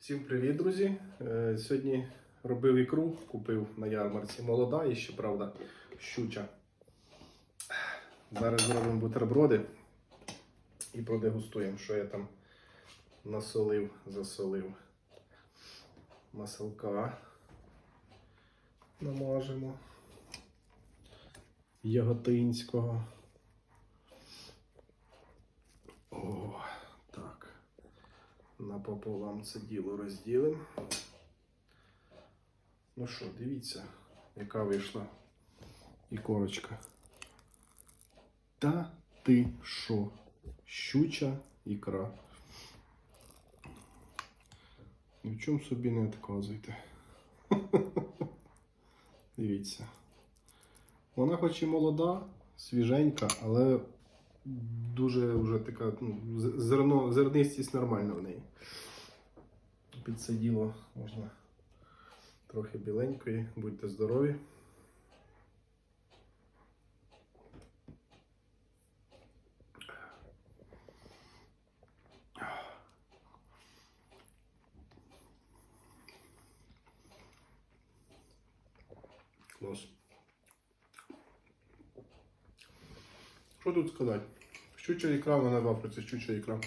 Всім привіт, друзі! Е, Сьогодні робив ікру, купив на ярмарці молода і ще, правда, щуча. Зараз зробимо бутерброди і продегустуємо, що я там насолив, засолив. Маселка намажемо. Яготинського. Напополам це діло розділимо. Ну що, дивіться, яка вийшла ікорочка. Та ти що? Щуча ікра. Ні в чому собі не відказуйте. Дивіться. Вона хоч і молода, свіженька, але дуже вже така ну, зерно, зернистість нормальна в неї. Під це діло можна трохи біленької, будьте здорові. Клас. Що тут сказати? Щуча ікра, вона в Африці, щуча ікра.